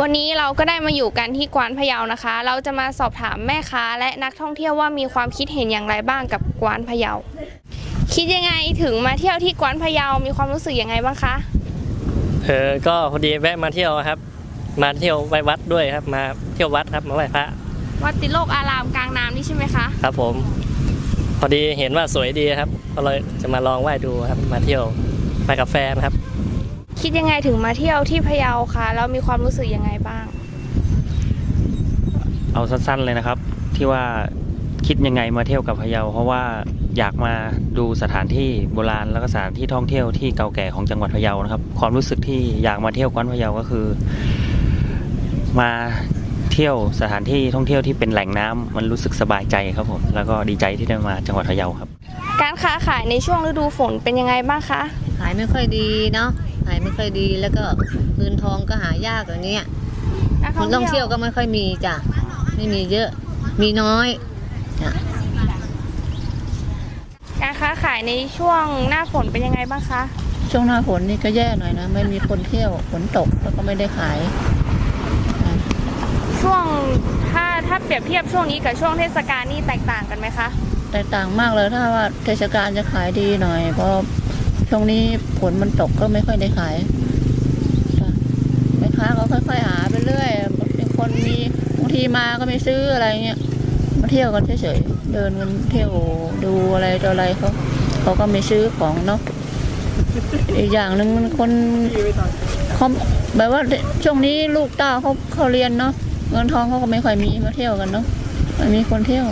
วันนี้เราก็ได้มาอยู่กันที่กวานพะเยานะคะ เราจะมาสอบถามแม่ค้าและนักท่องเที่ยวว่ามีความคิดเห็นอย่างไรบ้างกับกวานพะเยา คิดยังไงถึงมาเที่ยวที่กวานพะเยา มีความรู้สึกยังไงบ้างคะ เออ ก็พอดีแวะมาเที่ยวครับ มาเที่ยวไหว้วัดด้วยครับ มาเที่ยววัดครับมาไหว้พระ วัดติโลกอารามกลางน้ำนี่ใช่ไหมคะ ครับผม พอดีเห็นว่าสวยดีครับ ก็เลยจะมาลองไหว้ดูครับ มาเที่ยวไปกับแฟนครับ คิดยังไงถึงมาเที่ยวที่พะเยาคะแล้วมีความรู้สึกยังไงบ้าง เอาสั้นๆเลยนะครับ ที่ว่าคิดยังไงมาเที่ยวกับพะเยา เพราะว่าอยากมาดูสถานที่โบราณแล้วก็สถานที่ท่องเที่ยวที่เก่าแก่ของจังหวัดพะเยานะครับ ความรู้สึกที่อยากมาเที่ยวกวานพะเยาก็คือ มาเที่ยวสถานที่ท่องเที่ยวที่เป็นแหล่งน้ำมันรู้สึกสบายใจครับผมแล้วก็ดีใจที่ได้มาจังหวัดพะเยาครับ การค้าขายในช่วงฤดูฝนเป็นยังไงบ้างคะขายไม่ค่อยดีเนาะ ขายไม่ค่อยดีแล้วก็เงินทองก็หายากอย่างเนี้ยนักคนท่องเที่ยวก็ไม่ค่อยมีจ้ะไม่มีเยอะมีน้อยจ้ะการค้าขายในช่วงหน้าฝนเป็นยังไงบ้างคะช่วงหน้าฝนนี่ก็แย่หน่อยนะ ไม่มีคนเที่ยวฝนตกแล้วก็ไม่ได้ขาย ช่วงถ้าถ้าเปรียบเทียบช่วงนี้กับช่วงเทศกาลนี่แตกต่างกันไหมคะแตกต่างมากเลยถ้าว่าเทศกาลจะขายดีหน่อยเพราะ ช่วงนี้ฝนมันตกก็ไม่ค่อยได้ขายจ้ะแม่ค้าก็ค่อยๆหาไปเรื่อยบางคนมีบางทีมาก็ไม่ซื้ออะไรเงี้ยมาเที่ยวกันเฉยๆเดินกันเที่ยวดูอะไรต่ออะไรเขาเขาก็ไม่ซื้อของเนาะอีกอย่างหนึ่งมันคนเขาแบบว่าช่วงนี้ลูกเต้าเขาเขาเรียนเนาะเงินทองเขาก็ไม่ค่อยมีมาเที่ยวกันเนาะมีคนเที่ยว